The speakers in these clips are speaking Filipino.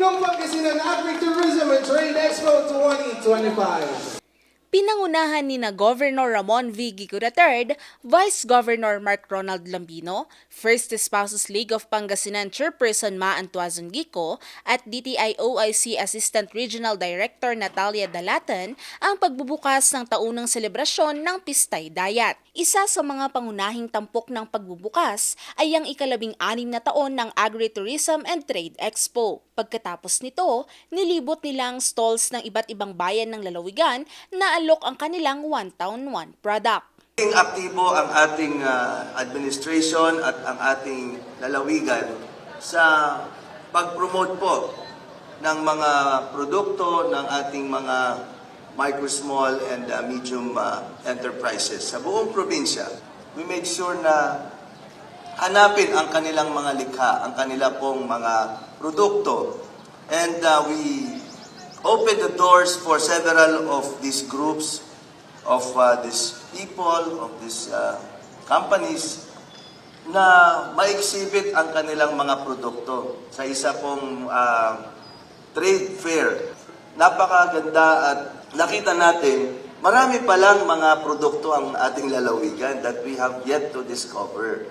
ng Pangasinan Agri-Tourism and Trade Expo 2025. Pinangunahan ni na Governor Ramon V. Gico III, Vice Governor Mark Ronald Lambino, First Spouses League of Pangasinan Chairperson Ma Antuazon Gico at DTI OIC Assistant Regional Director Natalia Dalatan ang pagbubukas ng taunang selebrasyon ng Pistay Dayat. Isa sa mga pangunahing tampok ng pagbubukas ay ang ikalabing anim na taon ng Agri-Tourism and Trade Expo. Pagkatapos nito, nilibot nila ang stalls ng iba't ibang bayan ng lalawigan na alok ang kanilang One Town One product. Aktibo ang ating ah, administration at ang ating lalawigan sa pag-promote po ng mga produkto ng ating mga micro, small, and ah, medium ah, enterprises sa buong probinsya. We made sure na hanapin ang kanilang mga likha, ang kanila pong mga produkto. And uh, we opened the doors for several of these groups, of uh, these people, of these uh, companies, na ma-exhibit ang kanilang mga produkto sa isa pong uh, trade fair. Napakaganda at nakita natin, marami palang mga produkto ang ating lalawigan that we have yet to discover.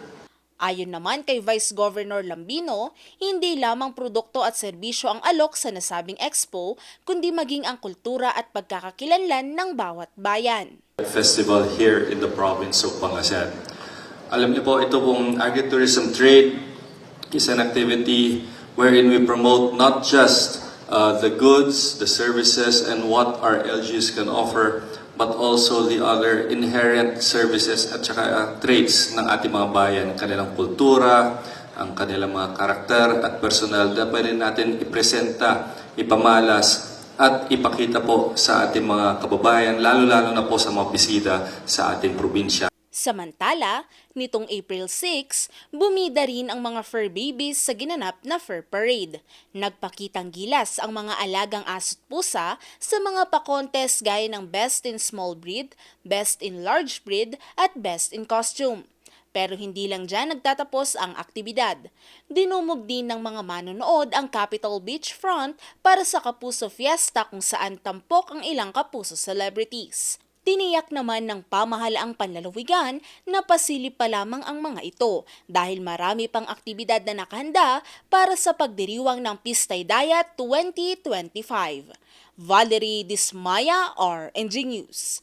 Ayon naman kay Vice Governor Lambino, hindi lamang produkto at serbisyo ang alok sa nasabing expo, kundi maging ang kultura at pagkakakilanlan ng bawat bayan. festival here in the province of Pangasinan. Alam niyo po, ito pong agritourism trade is an activity wherein we promote not just uh, the goods, the services, and what our LGUs can offer, but also the other inherent services at saka uh, traits ng ating mga bayan, kanilang kultura, ang kanilang mga karakter at personal na pwede natin ipresenta, ipamalas, at ipakita po sa ating mga kababayan, lalo-lalo na po sa mga bisita sa ating probinsya. Samantala, nitong April 6, bumida rin ang mga fur babies sa ginanap na fur parade. Nagpakitang gilas ang mga alagang aso't pusa sa mga pa-contest gaya ng Best in Small Breed, Best in Large Breed at Best in Costume. Pero hindi lang dyan nagtatapos ang aktibidad. Dinumog din ng mga manonood ang Capitol Beachfront para sa Kapuso Fiesta kung saan tampok ang ilang Kapuso celebrities. Tiniyak naman ng pamahalaang panlalawigan na pasilip pa lamang ang mga ito dahil marami pang aktibidad na nakahanda para sa pagdiriwang ng Pistay Dayat 2025. Valerie Dismaya, RNG News.